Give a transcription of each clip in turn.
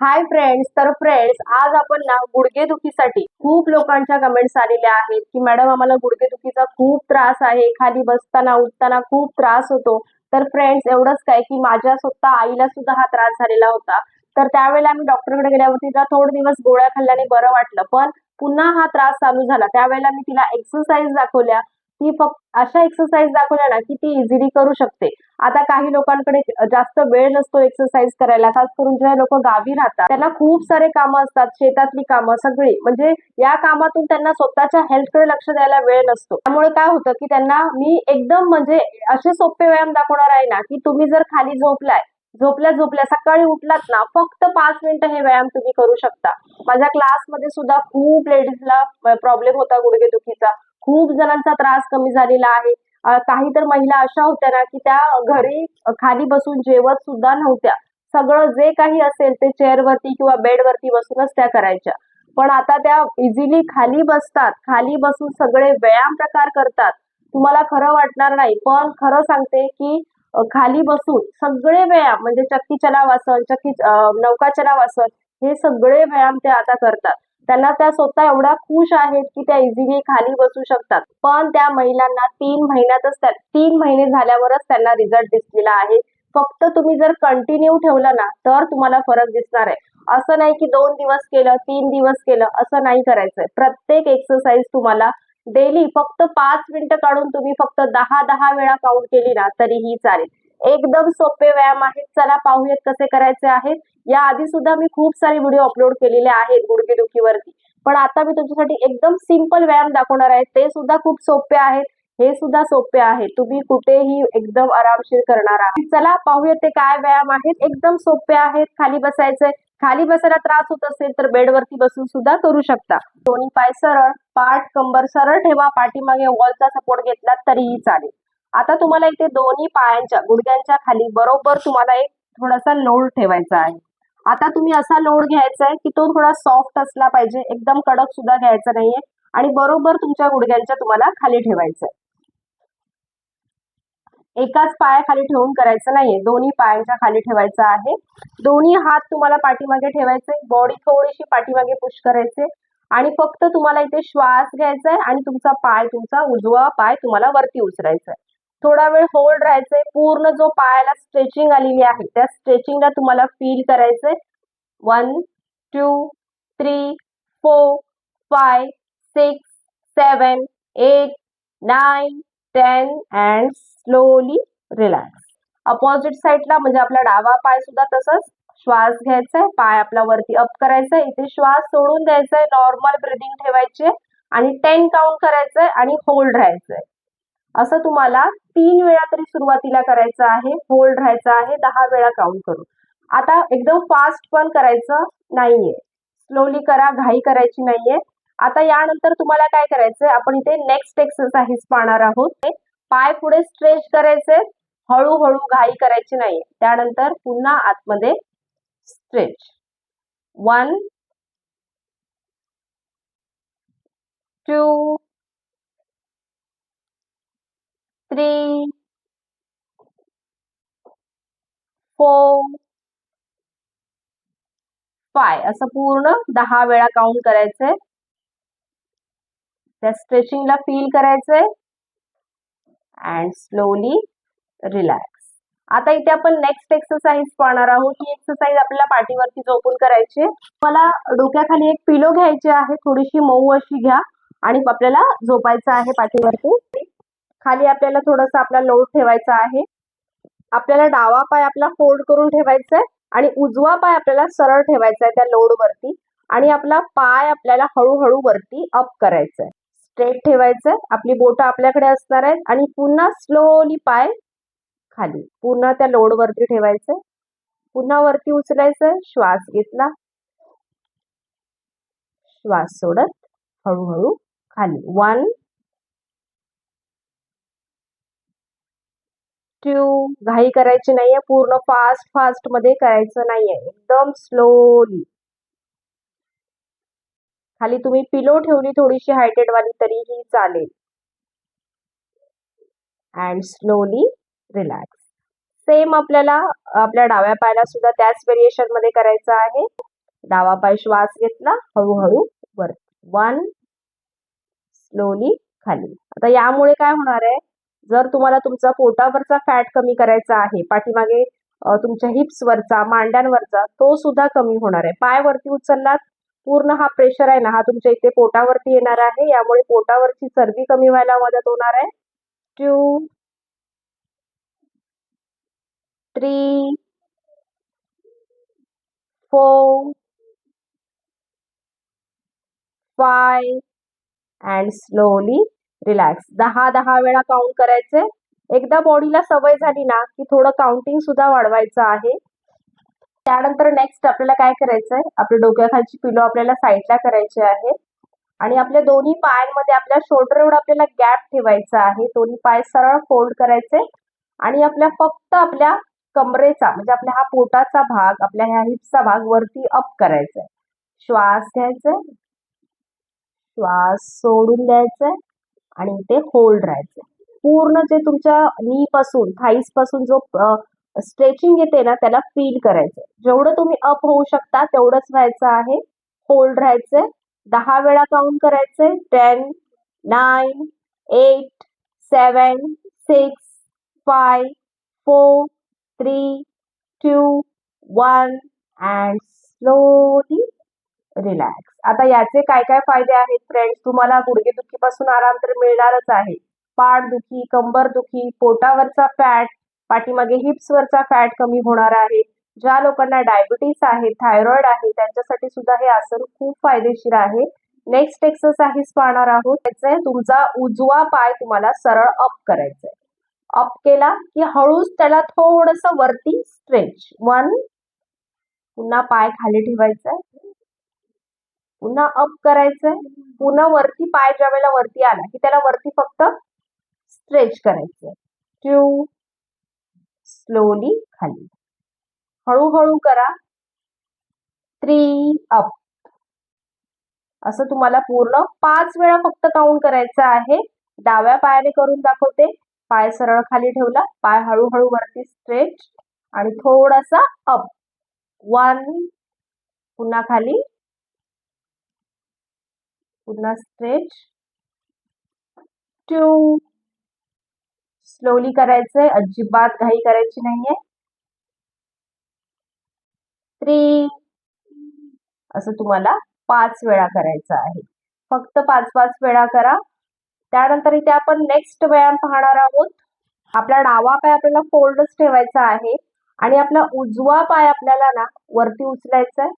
Hi friends तर friends आज आपण ना गुडघेदुखीसाठी खूप लोकांच्या कमेंट्स आलेल्या आहेत की मॅडम आम्हाला गुडघेदुखीचा खूप त्रास आहे. खाली बसताना उठताना खूप त्रास होतो. तर फ्रेंड्स एवढंच काय की माझ्या स्वतः आईला सुद्धा हा त्रास झालेला होता. तर त्यावेळेला आम्ही डॉक्टरकडे गेल्यावरती तिला थोडे दिवस गोळ्या खाल्ल्याने बरं वाटलं. पण पुन्हा हा त्रास चालू झाला. त्यावेळेला मी तिला एक्सरसाइज दाखवल्या. ती फक्त अशा एक्सरसाइज दाखवल्या ना की ती इझिली करू शकते. आता काही लोकांकडे जास्त वेळ नसतो एक्सरसाइज करायला. खास करून जे लोक गावी राहतात त्यांना खूप सारे कामं असतात शेतातली कामं सगळी. म्हणजे या कामातून त्यांना स्वतःच्या हेल्थकडे लक्ष द्यायला वेळ नसतो. त्यामुळे काय होतं की त्यांना मी एकदम म्हणजे असे सोपे व्यायाम दाखवणार आहे ना की तुम्ही जर खाली झोपलाय झोपल्या झोपल्या सकाळी उठलात ना फक्त पाच मिनिटं हे व्यायाम तुम्ही करू शकता. माझ्या क्लासमध्ये सुद्धा खूप लेडीजला प्रॉब्लेम होता गुडघेदुखीचा. खूप जणांचा त्रास कमी झालेला आहे. काही तर महिला अशा होत्या ना की त्या घरी खाली बसून जेवत सुद्धा नव्हत्या. सगळं जे काही असेल ते चेअरवरती किंवा बेडवरती बसूनच त्या करायच्या. पण आता त्या इझिली खाली बसतात. खाली बसून सगळे व्यायाम प्रकार करतात. तुम्हाला खरं वाटणार नाही पण खरं सांगते की खाली बसून सगळे व्यायाम म्हणजे चक्की चलावासन चक्की अ, नौका चलावासन हे सगळे व्यायाम ते आता करतात. त्यांना त्या स्वतः एवढ्या खुश आहेत की त्या इझिली खाली बसू शकतात. पण त्या महिलांना तीन महिन्यातच त्या तीन महिने झाल्यावरच त्यांना रिझल्ट दिसलेला आहे. फक्त तुम्ही जर कंटिन्यू ठेवलं ना तर तुम्हाला फरक दिसणार आहे. असं नाही की दोन दिवस केलं तीन दिवस केलं असं नाही करायचंय. प्रत्येक एक्सरसाइज तुम्हाला डेली फक्त पाच मिनिटं काढून तुम्ही फक्त दहा दहा वेळा काउंट केली ना तरीही चालेल. एकदम सोपे व्यायाम आहेत. चला पाहूयात कसे करायचे आहेत. या आधी सुद्धा मी खूप सारे व्हिडिओ अपलोड केलेले आहेत गुडघेदुखीवरती. पण आता मी तुमच्यासाठी एकदम सिंपल व्यायाम दाखवणार आहे. ते सुद्धा खूप सोपे आहेत. हे सुद्धा सोपे आहे. तुम्ही कुठेही एकदम आरामशीर करणार आहात. चला पाहूया ते काय व्यायाम आहेत. एकदम सोपे आहेत. खाली बसायचंय. खाली बसायला त्रास होत असेल तर बेडवरती बसून सुद्धा करू शकता. दोन्ही पाय सरळ पाठ कंबर सरळ ठेवा. पाठीमागे वॉलचा सपोर्ट घेतला तरीही चालेल. आता तुम्हाला इथे दोन्ही पायांच्या गुडघ्यांच्या खाली बरोबर तुम्हाला एक थोडासा लोड ठेवायचा आहे. आता तुम्ही असा लोड घ्यायचा आहे की तो थोडा सॉफ्ट असला पाहिजे. एकदम कडक सुद्धा घ्यायचा नाहीये. आणि बरोबर तुमच्या गुडघ्यांच्या तुम्हाला खाली ठेवायचं आहे एकाच पायाखाली ठेवून करायचं नाहीये. दोन्ही पायांच्या खाली ठेवायचं आहे. दोन्ही हात तुम्हाला पाठीमागे ठेवायचे बॉडी थोडीशी पाठीमागे पुश करायचे आणि फक्त तुम्हाला इथे श्वास घ्यायचा आहे आणि तुमचा पाय तुमचा उजवा पाय तुम्हाला वरती उचलायचा आहे थोडा वेळ होल्ड राहायचंय. पूर्ण जो पायाला स्ट्रेचिंग आलेली आहे त्या स्ट्रेचिंगला तुम्हाला फील करायचंय. One two three four five six seven eight nine ten and slowly relax opposite साईडला म्हणजे आपला डावा पाय सुद्धा तसंच श्वास घ्यायचा आहे पाय आपला वरती अप करायचा आहे इथे श्वास सोडून द्यायचा आहे नॉर्मल ब्रिदिंग ठेवायची आणि टेन काउंट करायचंय आणि होल्ड राहायचंय. असं तुम्हाला तीन वेळा तरी सुरुवातीला करायचं आहे होल्ड राहायचं आहे दहा वेळा काउंट करू. आता एकदम फास्ट पण करायचं नाहीये. स्लोली करा घाई करायची नाहीये. आता यानंतर तुम्हाला काय करायचंय आपण इथे नेक्स्ट एक्सरसाइज पाहणार आहोत. पाय पुढे स्ट्रेच करायचे हळूहळू घाई करायची नाहीये. त्यानंतर पुन्हा आतमध्ये stretch one two three four five असं पूर्ण दहा वेळा काउंट करायचंय. त्या स्ट्रेचिंगला फील करायचंय. अँड स्लोली रिलॅक्स आता इथे आपण नेक्स्ट एक्सरसाइज पाहणार आहोत. ही एक्सरसाइज आपल्याला पाठीवरती झोपून करायची आहे. मला डोक्याखाली एक पिलो घ्यायची आहे. थोडीशी मऊ अशी घ्या. आणि आपल्याला झोपायचं आहे पाठीवरती. खाली आपल्याला थोडासा आपला लोड ठेवायचा आहे. आपल्याला डावा पाय आपला फोल्ड करून ठेवायचा आहे आणि उजवा पाय आपल्याला सरळ ठेवायचा आहे त्या लोडवरती आणि आपला पाय आपल्याला हळूहळू वरती अप करायचा आहे. स्ट्रेट ठेवायचंय आपली बोटं आपल्याकडे असणार आहेत आणि पुन्हा स्लोली पाय खाली. पुन्हा त्या लोडवरती ठेवायचं ठेवायचंय पुन्हा वरती उचलायचंय श्वास घेतला. श्वास सोडत हळूहळू खाली. वन टू घाई करायची नाहीये. पूर्ण फास्ट फास्टमध्ये करायचं नाहीये. एकदम स्लोली खाली तुम्ही पिलो ठेवली थोडीशी हायटेड वाली तरीही चालेल. अँड स्लोली रिलॅक्स सेम आपल्याला आपल्या डाव्या पायाला सुद्धा त्याच व्हेरिएशनमध्ये करायचं आहे. डावा पाय श्वास घेतला हळूहळू वर वन स्लोली खाली. आता यामुळे काय होणार आहे? जर तुम्हाला तुमचा पोटावरचा फॅट कमी करायचा आहे पाठीमागे तुमच्या हिप्स वरचा मांड्यांवरचा तो सुद्धा कमी होणार आहे. पाय वरती उचललात पूर्ण हा प्रेशर आहे ना हा तुमच्या इथे पोटावरती येणार आहे यामुळे पोटावरची चरबी कमी व्हायला मदत होणार आहे. Two three four five and slowly relax दहा दहा वेळा काउंट करायचे. एकदा बॉडीला सवय झाली ना की थोडं काउंटिंग सुद्धा वाढवायचं आहे. त्यानंतर नेक्स्ट आपल्याला काय करायचंय? आपल्या डोक्याखालची पिलो आपल्याला साईडला करायची आहे. आणि आपल्या दोन्ही पायांमध्ये आपल्या शोल्डर एवढा आपल्याला गॅप ठेवायचा आहे. दोन्ही पाय सरळ फोल्ड करायचे. आणि आपल्या फक्त आपल्या कमरेचा म्हणजे आपल्या हा पोटाचा भाग आपल्या ह्या हिप्सचा भाग वरती अप करायचा आहे श्वास घ्यायचा श्वास सोडून द्यायचा आणि ते होल्ड राहायचं. पूर्ण जे तुमच्या नी पासून थाईसपासून जो स्ट्रेचिंग येते ना त्याला फील करायचं. जेवढं तुम्ही अप होऊ शकता तेवढंच व्हायचं आहे. होल्ड राहायचंय दहा वेळा काउंट करायचंय ten nine eight seven six five four three two one and slowly relax आता याचे काय काय फायदे आहेत फ्रेंड्स तुम्हाला गुडघेदुखीपासून आराम तर मिळणारच आहे. पाठदुखी कंबरदुखी पोटावरचा फॅट पाठीमागे हिप्सवरचा फॅट कमी होणार आहे. ज्या लोकांना डायबिटीस आहे थायरॉइड आहे त्यांच्यासाठी सुद्धा हे आसन खूप फायदेशीर आहे. नेक्स्ट एक्सरसाइज पाहणार आहोत. त्याचे तुमचा उजवा पाय तुम्हाला सरळ अप करायचा आहे अप केला की हळूच त्याला थोडस वरती स्ट्रेच वन पुन्हा पाय खाली ठेवायचा पुन्हा अप करायचंय. पुन्हा वरती पाय ज्या वेळेला वरती आला की त्याला वरती फक्त स्ट्रेच करायचंय. ट्यू स्लोली खाली. हळूहळू करा. थ्री अप असं तुम्हाला पूर्ण पाच वेळा फक्त काउंट करायचं आहे. डाव्या पायाने करून दाखवते. पाय सरळ खाली ठेवला. पाय हळूहळू वरती स्ट्रेच आणि थोडासा अप वन पुन्हा खाली. पुन्हा स्ट्रेच टू स्लोली करायचंय. अजिबात घाई करायची नाहीये. थ्री असं तुम्हाला पाच वेळा करायचं आहे. फक्त पाच पाच वेळा करा. त्यानंतर इथे आपण नेक्स्ट व्यायाम पाहणार आहोत. आपला डावा पाय आपल्याला फोल्डच ठेवायचा आहे. आणि आपला उजवा पाय आपल्याला ना वरती उचलायचा आहे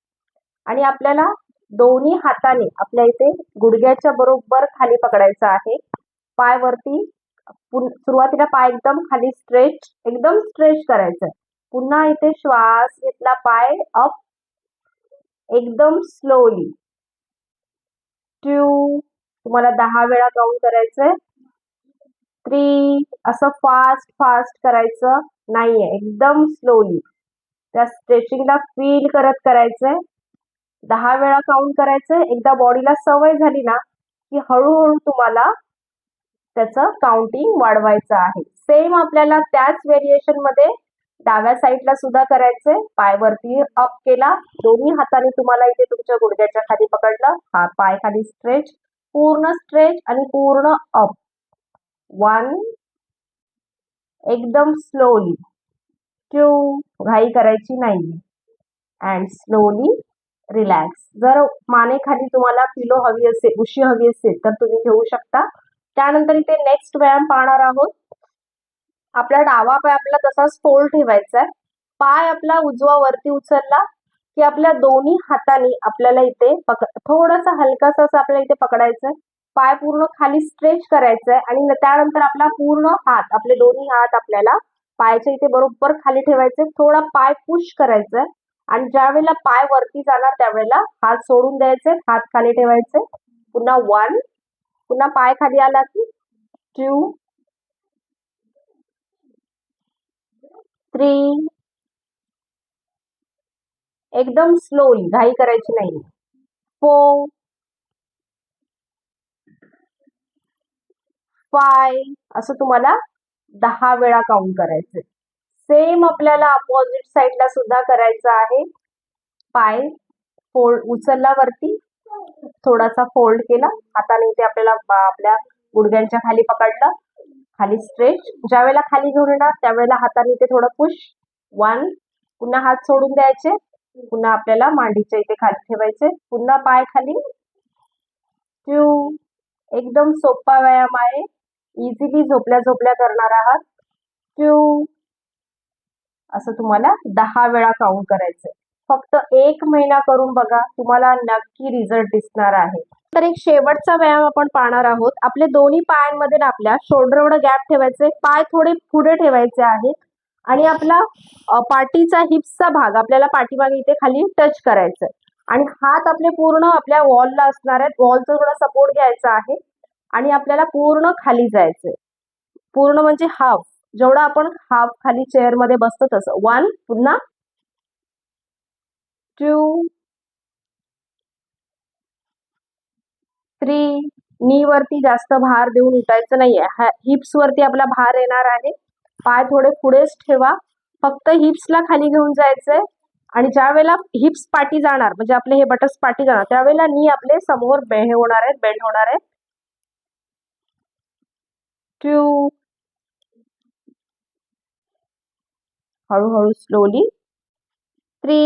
आणि आपल्याला दोन्ही हाताने आपल्या इथे गुडघ्याच्या बरोबर खाली पकडायचं आहे. पाय वरती सुरुवातीला पाय एकदम खाली स्ट्रेच एकदम स्ट्रेच करायचं पुन्हा इथे श्वास घेतला पाय अप एकदम स्लोली टू तुम्हाला दहा वेळा काउंट करायचंय. थ्री असं फास्ट फास्ट करायचं नाहीये. एकदम स्लोली त्या स्ट्रेचिंगला फील करत करायचंय. दहा वेळा काउंट करायचंय एकदा बॉडीला सवय झाली ना की हळूहळू तुम्हाला त्याचं काउंटिंग वाढवायचं आहे. सेम आपल्याला त्याच व्हेरिएशनमध्ये डाव्या साईडला सुद्धा करायचंय. पाय वरती अप केला. दोन्ही हाताने तुम्हाला इथे तुमच्या गुडघ्याच्या खाली पकडलं. हा पाय खाली स्ट्रेच पूर्ण स्ट्रेच आणि पूर्ण अप वन एकदम स्लोली टू घाई करायची नाही अँड स्लोली रिलॅक्स जर मानेखाली तुम्हाला पिलो हवी असेल उशी हवी असेल तर तुम्ही घेऊ शकता. त्यानंतर इथे नेक्स्ट व्यायाम पाहणार आहोत. आपला डावा पाय आपला तसाच फोल्ड ठेवायचा आहे पाय आपला उजवा वरती उचलला की आपल्या दोन्ही हाताने आपल्याला इथे पक थोडासा हलकासा असं आपल्याला इथे पकडायचं आहे पाय पूर्ण खाली स्ट्रेच करायचा आहे आणि त्यानंतर आपला पूर्ण हात आपले दोन्ही हात आपल्याला पायाच्या इथे बरोबर खाली ठेवायचे थोडा पाय पुश करायचा आहे आणि ज्या वेळेला पाय वरती जाणार त्यावेळेला हात सोडून द्यायचे हात खाली ठेवायचे. पुन्हा वन पुन्हा पाय खाली आला की टू थ्री एकदम स्लोली घाई करायची नाही फोर फाय असं तुम्हाला दहा वेळा काउंट करायचं सेम आपल्याला अपोजिट साईडला सुद्धा करायचं आहे. पाय फोल्ड उचलला वरती थोडासा फोल्ड केला. हाताने इथे आपल्याला आपल्या गुडघ्यांच्या खाली पकडलं. खाली स्ट्रेच ज्या वेळेला खाली घेऊन येणार त्यावेळेला हाताने इथे थोडं पुश वन पुन्हा हात सोडून द्यायचे. पुन्हा आपल्याला मांडीच्या इथे खाली ठेवायचे. पुन्हा पाय खाली. ट्यू एकदम सोपा व्यायाम आहे. इझिली झोपल्या झोपल्या करणार आहात. ट्यू असं तुम्हाला दहा वेळा काउंट करायचंय. फक्त एक महिना करून बघा तुम्हाला नक्की रिझल्ट दिसणार आहे. तर एक शेवटचा व्यायाम आपण पाहणार आहोत. आपले दोन्ही पायांमध्ये ना आपल्या शोल्डर एवढं गॅप ठेवायचे पाय थोडे पुढे ठेवायचे आहेत आणि आपला पाठीचा हिप्सचा भाग आपल्याला पाठीमागे इथे खाली टच करायचा आहे आणि हात आपले पूर्ण आपल्या वॉलला असणार आहेत. वॉलचा थोडा सपोर्ट घ्यायचा आहे आणि आपल्याला पूर्ण खाली जायचंय. पूर्ण म्हणजे हाफ जेवढा आपण हाफ खाली चेअरमध्ये बसतो तसं. वन पुन्हा. टू थ्री नी वरती जास्त भार देऊन उठायचं नाहीये. हिप्स वरती आपला भार येणार आहे. पाय थोडे पुढेच ठेवा. फक्त हिप्सला खाली घेऊन जायचंय. आणि ज्या वेळेला हिप्स पाठी जाणार म्हणजे आपले हे बटर्स पाठी जाणार त्यावेळेला नी आपले समोर बे हे होणार आहेत बेंड होणार आहेत. टू हळूहळू स्लोली थ्री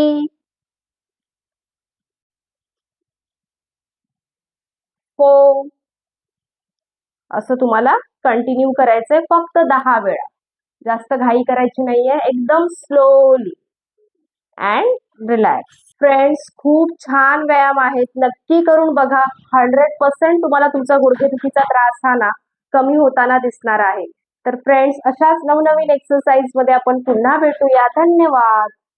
फोर असं तुम्हाला कंटिन्यू करायचंय फक्त दहा वेळा. जास्त घाई करायची नाहीये. एकदम स्लोली अँड रिलॅक्स फ्रेंड्स खूप छान व्यायाम आहेत. नक्की करून बघा. हंड्रेड पर्सेंट तुम्हाला तुमचा गुडघेदुखीचा त्रास हा ना कमी होताना दिसणार आहे. तर फ्रेंड्स अशाच नवनवीन एक्सरसाइजमध्ये आपण पुन्हा भेटूया. धन्यवाद.